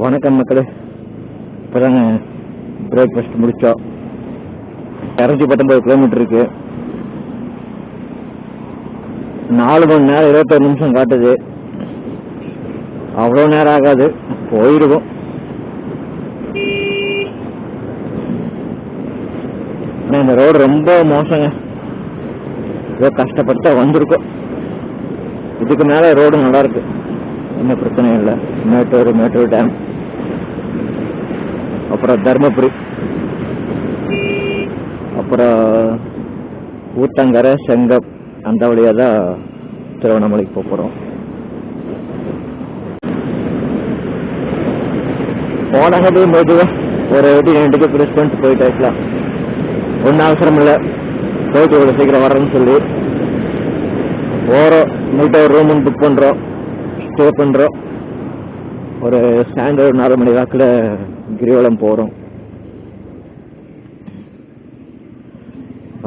வணக்கம் மக்களே. இப்போதாங்க பிரேக்ஃபாஸ்ட் முடித்தோம் இரநூத்தி பத்தொம்பது கிலோமீட்டர் இருக்கு. நாலு மணி நேரம் இருபத்தொரு நிமிஷம் காட்டுது. அவ்வளோ நேரம் ஆகாது. போயிடுவோம் ஆனால் இந்த ரோடு ரொம்ப மோசங்க. ஏதோ கஷ்டப்பட்டு வந்திருக்கோம். இதுக்கு மேலே ரோடு நல்லா இருக்கு. என்ன பிரச்சனையும் இல்லை. மேட்டூர் மேட்டூர் டேம் அப்புறம் தர்மபுரி. அப்புறம் ஊத்தங்கரை செங்கம் அந்த வழியாக தான் திருவண்ணாமலைக்கு போக போகிறோம் போனது மெதுவாக ஒரு வாட்டி ரெண்டுக்கு க்ரூஸ் பண்ணிட்டு போயிட்டு இருக்கலாம். ஒன்றும் அவசரம் இல்லை. போயிட்டு இவ்வளோ சீக்கிரம் வரேன்னு சொல்லி. போகிறோம் நீட்டாக ஒரு ரூம் புக் பண்ணுறோம் ஸ்டே பண்ணுறோம் ஒரு ஸ்டாண்டர்ட் நாலு மணி வாக்கில் கிரிவலம் போகிறோம்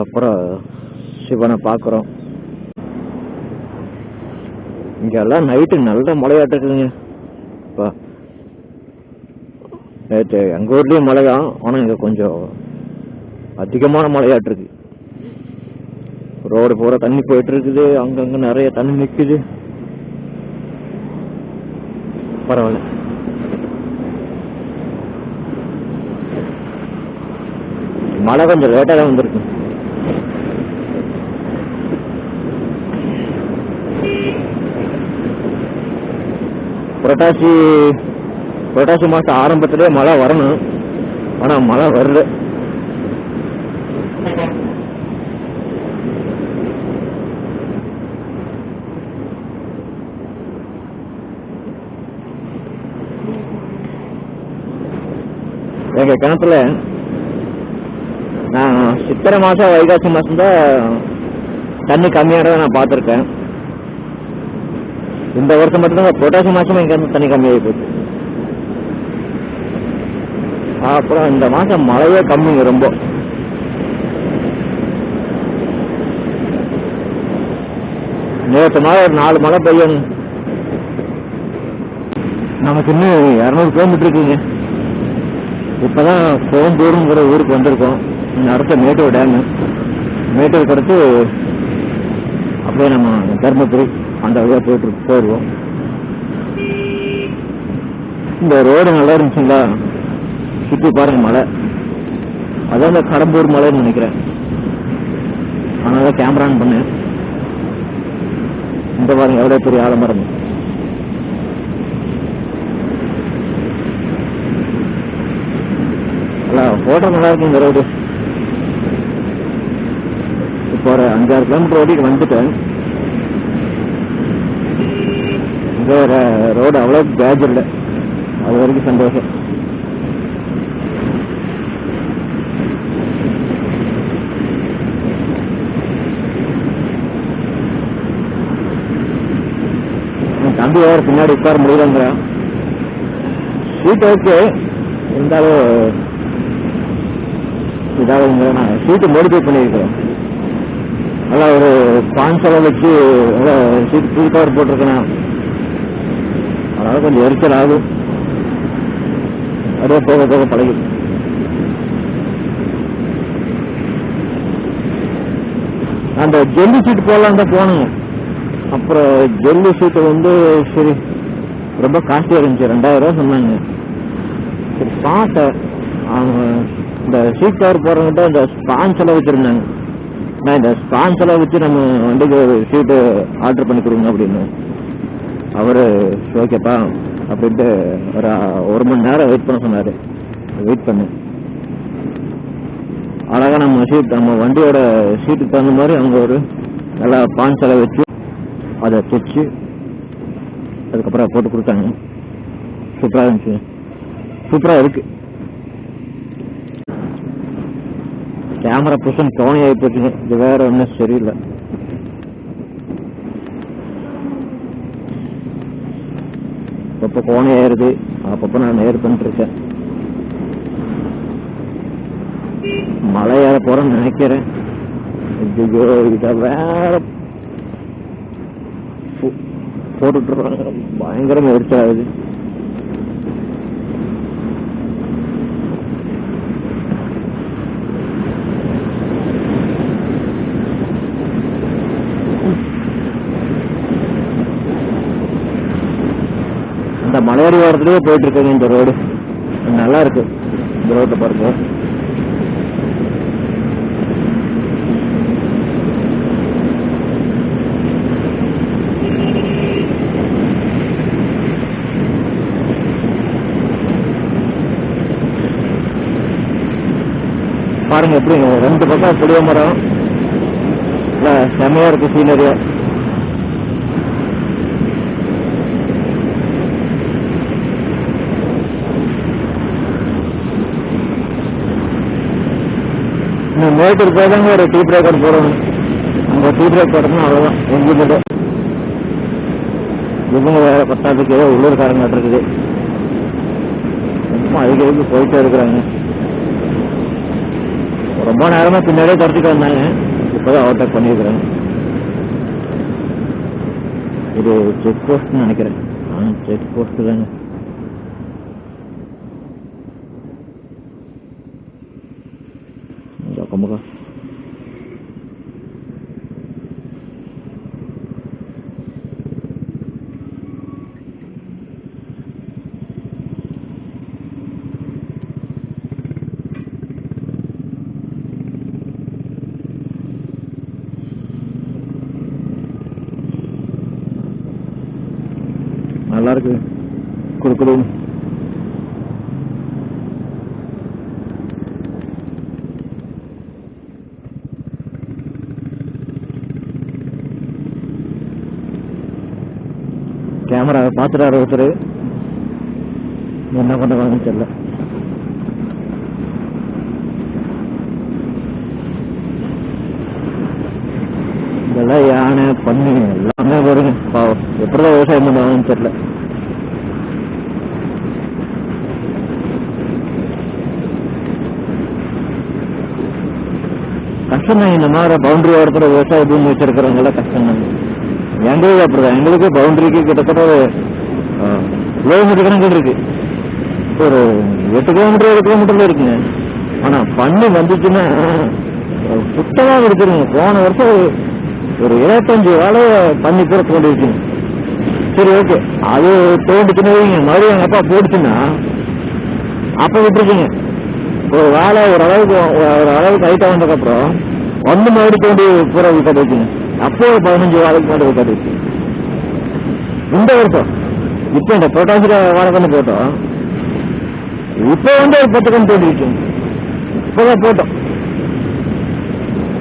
அப்புறம் சிவனை பார்க்குறோம். இங்கெல்லாம் நைட்டு நல்ல மழையாட்டிருக்குங்க இப்போ நேற்று எங்கள் ஊர்லேயும் மழை தான் ஆனால் இங்கே கொஞ்சம் அதிகமான மழையாட்டுருக்கு ரோடு பூரா தண்ணி போயிட்டு இருக்குது நிறைய தண்ணி நிற்குது பரவாயில்ல. மழை கொஞ்சம் லேட்டாக தான் வந்திருக்கு. புரட்டாசி புரட்டாசி மாதம் ஆரம்பத்திலே மழை வரணும். ஆனால் மழை வருது எங்கள் கிணத்துல நான் சித்திரை மாதம் வைகாசி மாதம் தான் தண்ணி கம்மியானதை நான் பார்த்துருக்கேன். இந்த வருஷம் மட்டும்தான் புரட்டாசி மாதமும் இங்கே இருந்து தண்ணி கம்மியாகி போச்சு. அப்புறம் இந்த மாதம் மழையே கம்மிங்க ரொம்ப. நேற்று நாள் ஒரு நாலு மழை பெய்யும். நமக்கு இன்னும் இரநூறு கிலோமீட்டர் இருக்குங்க. இப்போதான் கோம்பூருங்கிற ஊருக்கு வந்திருக்கோம். அடுத்த மேட்டூர் டேமு. மேட்டூர் கொடுத்து அப்படியே நம்ம தர்மபுரி அந்த வழியாக போயிட்டு போயிடுவோம். இந்த ரோடு நல்லா இருந்துச்சுங்களா? சுற்றி பாருங்க மலை அதான் இந்த கடம்பூர் மலைன்னு நினைக்கிறேன். அதனால கேமரா ஆன் பண்ணேன். இந்த பாருங்க எவ்வளோ பெரிய ஆலமரம் போட்டோ ஃபோட்டோ நல்லா இருக்கு இந்த ரோடு இப்போ ஒரு அஞ்சாறு கிலோமீட்டர் ஓடிட்டு வந்துட்டேன் இந்த ரோடு அவ்வளோ கேஜ் இல்லை. அது வரைக்கும் சந்தோஷம். தம்பி வேறு பின்னாடி உட்கார முடியலங்கிறான் சீட் ஓகே இருந்தாலும் இதாக நான் சீட்டு மோடிஃபை பண்ணியிருக்கிறேன். நல்லா ஒரு ஸ்பான்சரை வச்சு நல்லா சீட் ஃபுல் கவர் போட்டிருக்கேன்? அதனால கொஞ்சம் எரிச்சல் ஆகும். அப்படியே போக போக பழகி அந்த ஜெல்லி சீட் போடலாம் தான் போனேங்க அப்புறம் ஜெல்லி சீட்டு வந்து சரி ரொம்ப காஸ்ட்லியாக இருந்துச்சு. ரெண்டாயிரம் ரூபா சொன்னாங்க. சரி பார்த்தேன் அவங்க இந்த சீட் கவர் போடுறவங்கிட்ட இந்த ஸ்பான்ஸ் எல்லாம் வச்சுருந்தாங்க. நான் இந்த ஸ்பான்ஸ் எல்லாம் வச்சு நம்ம வண்டிக்கு ஒரு சீட்டு ஆர்டர் பண்ணி கொடுங்க அப்படின்னு. அவர் ஓகேப்பா அப்படின்ட்டு ஒரு ஒரு மணி நேரம் வெயிட் பண்ண சொன்னார். வெயிட் பண்ணு. அழகாக நம்ம சீட் நம்ம வண்டியோட சீட்டுக்கு தகுந்த மாதிரி அவங்க ஒரு நல்லா பான் செலவு வச்சு அதை தைச்சு அதுக்கப்புறம் போட்டு கொடுத்தாங்க. சூப்பராக இருந்துச்சு. சூப்பராக இருக்குது கேமரா பொசிஷன் கவனி ஆகி போச்சுங்க இது வேற ஒன்றும் சரியில்லை. அப்பப்போ கோணம் ஏறுது அப்பப்போ நான் நேர் பண்ணிட்டு இருக்கேன் மழை ஏற போறேன்னு நினைக்கிறேன். ஐயோ இதை வேற போ- போட்டுட்டு இருக்காங்க. பயங்கரமா எரிச்சலாகுது இந்த மலையடி ஓரத்துலேயே போயிட்டு இருக்குங்க இந்த ரோடு. நல்லா இருக்கு. இந்த ரோட்டை பாருங்க. பாருங்க எப்படி ரெண்டு பக்கம் புளிய மரம். செம்மையா இருக்கு சீனரியா நான் மேட்டூர் போதாங்க ஒரு டீ பிரேக்கர் போடணும். அங்கே டீ பிரேக் போடணும் அவ்வளோதான் எங்கிட்ட இவங்க வேற பத்தாதுக்கு ஏதோ உள்ளூர்காரங்க இருக்குது. சும்மா அதுக்கு அதிக போயிட்டே இருக்கிறாங்க. ரொம்ப நேரமா பின்னாடியே துரத்திட்டு வந்தாங்க. இப்போதான் ஓவர்டேக் பண்ணிருக்கிறாங்க இது செக் போஸ்ட் நினைக்கிறேன். ஆ செக் போஸ்ட் தாங்க இந்த பக்கம் பக்கம். நல்லா இருக்கு குடு கேமரா பாத்துறாரு ஒருத்தர். என்ன பண்றாங்கன்னு தெரியல. இதெல்லாம் யானை பண்ணி எல்லாமே வருங்க பாவம். எப்படிதான் விவசாயம் பண்ணுவாங்கன்னு தெரியல. கஷ்டம் தான் இந்த மாதிரி பவுண்டரி ஓரத்துல விவசாய பூமி வச்சிருக்கிறவங்க எல்லாம் கஷ்டம் தான். எங்களுக்கு அப்படிதான். எங்களுக்கு பவுண்டரிக்கு கிட்டத்தட்ட ஒரு கிலோமீட்டர் கணக்கில் இருக்கு. ஒரு எட்டு கிலோமீட்டர் ஏழு கிலோமீட்டர்ல இருக்குங்க. ஆனா பண்ணி வந்துச்சுன்னா சுத்தமா இருக்குதுங்க போன வருஷம் ஒரு- இருபத்தஞ்சு வேலை பண்ணி கூட தோண்டிருக்குங்க. சரி ஓகே அது தோண்டுச்சுன்னு மறுபடியும் எங்க அப்பா போடுச்சுன்னா அப்ப விட்டுருக்கீங்க. ஒரு வேலை ஒரு அளவுக்கு ஒரு அளவுக்கு ஹைட்டா வந்ததுக்கப்புறம் ஒன்று மறுபடியும் தோண்டி பூரா விட்டு அப்போ பதினஞ்சு வேலைக்கு மேலே கிடைக்கும் இந்த வருஷம் இப்போ இந்த பொட்டாசில வாழை போட்டோம் இப்போ வந்து ஒரு பத்து கண்டு தோண்டி இப்போதான் போட்டோம்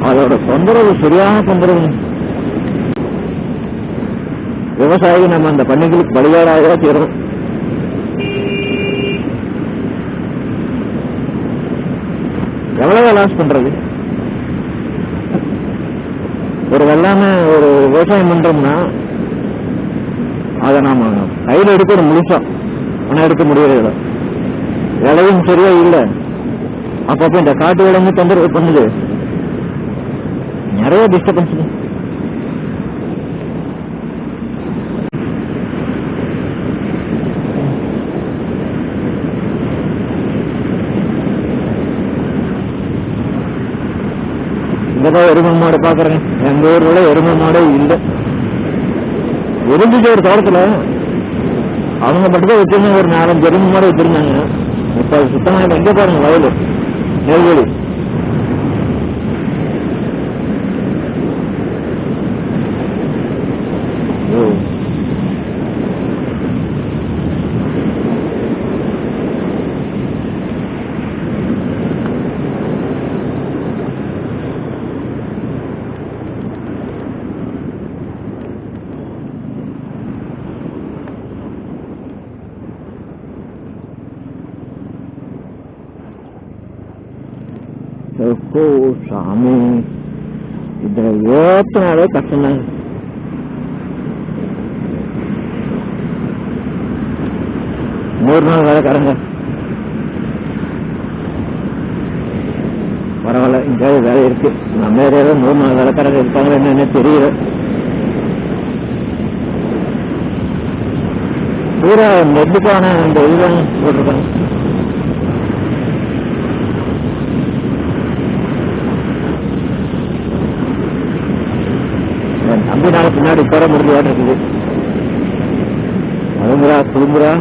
அதோட தொந்தரவு சரியான தொந்தரவு விவசாயி நம்ம அந்த பண்ணைகளுக்கு பலியாடாக தீரும் எவ்வளவு லாஸ் பண்றது ஒரு வெள்ளாம ஒரு விவசாயம் பண்றோம்னா அதை நாம கையில ஒரு முழுசா ஆனால் எடுக்க முடியறதில்ல விலையும் சரியா இல்லை. அப்பப்போ இந்த காட்டு விலங்கு தொந்தரவு பண்ணுது. நிறைய டிஸ்டர்பன்ஸ் இங்கதான் எருமை மாடு பாக்குறேன். எங்க ஊர்ல எருமை மாடே இல்லை. இருந்துச்சு ஒரு தோட்டத்துல. அவங்க மட்டும்தான் வச்சிருந்தாங்க ஒரு நாலஞ்சு எருமை மாடு வச்சிருந்தாங்க. இப்ப சுத்தமாக சுத்தமா பாருங்கள் எங்க பாருங்க வயலு நெல்வேலி ஓ ஓ சாமி. இதுல ஏத்தினாலே கஷ்டம்தாங்க நூறு நாள் வேலைக்காரங்க பரவாயில்ல இங்கேயாவது வேலை இருக்கு. நம்ம ஏரியாவில் நூறு நாள் வேலைக்காரங்க இருக்காங்க என்னன்னு தெரியல. பூரா நெல்லுக்கான இந்த இதுதான் போட்டிருக்காங்க. என் நாள் பின்னாடி உட்கார முடியாது இருக்குது. குழுங்குறா குழுங்குறா